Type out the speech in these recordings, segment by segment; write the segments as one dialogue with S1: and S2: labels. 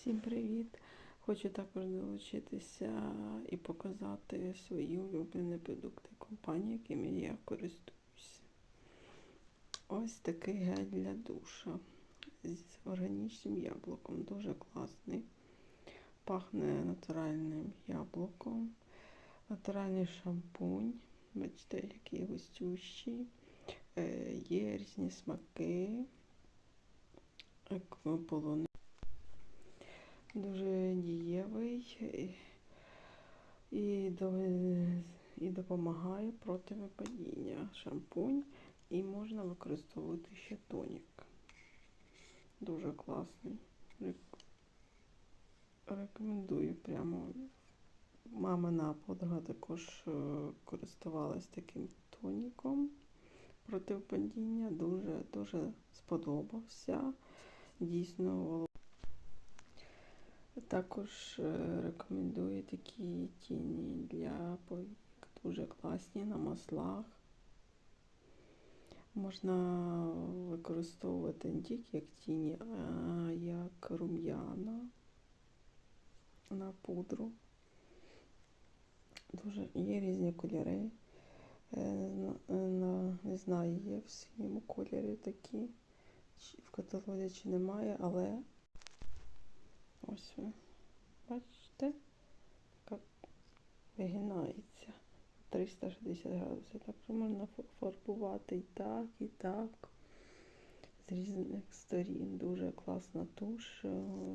S1: Всім привіт! Хочу також долучитися і показати свої улюблені продукти компанії, якими я користуюся. Ось такий гель для душа з органічним яблуком. Дуже класний. Пахне натуральним яблуком. Натуральний шампунь. Бачите, який густющий. Е, Є різні смаки. Як полуни. Дуже дієвий і, і допомагає проти випадіння шампунь і можна використовувати ще тонік. Дуже класний. Рекомендую прямо. Мамина подруга також е, користувалась таким тоніком проти випадіння. Дуже дуже сподобався. Дійсно, також е, рекомендую такі тіні для повік. Дуже класні на маслах. Можна використовувати не тільки як тіні, а як рум'яна на пудру. Дуже є різні кольори. Е, не знаю, є в своєму кольорі такі. В каталозі чи немає, але Ось ви бачите, як вигинається 360 градусів. Так що можна фарбувати і так, і так. З різних сторін. Дуже класна туш.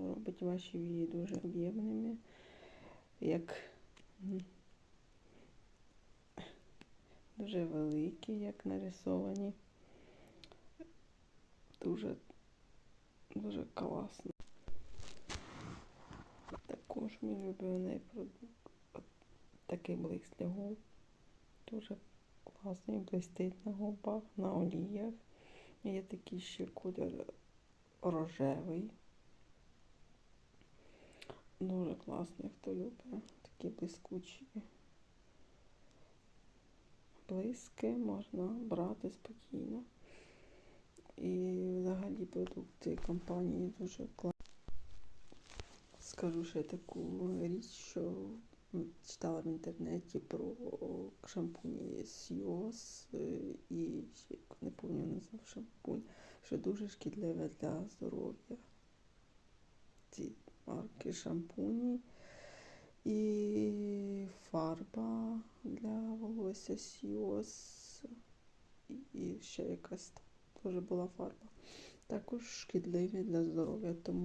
S1: Робить ваші вії дуже об'ємними. Як дуже великі, як нарисовані. Дуже, дуже класно. Також мій улюблений продукт. Такий блиск для губ. Дуже класний, блистить на губах, на оліях. Є такий ще колір рожевий. Дуже класний, хто любить. Такі блискучі блиски можна брати спокійно. І взагалі продукти компанії дуже класні. Скажу ще таку річ, що читала в інтернеті про шампуні Сіос і ще не пам'ятаю назвав шампунь, що дуже шкідливе для здоров'я. Ці марки шампуні і фарба для волосся Сіос і ще якась теж була фарба. Також шкідливі для здоров'я. тому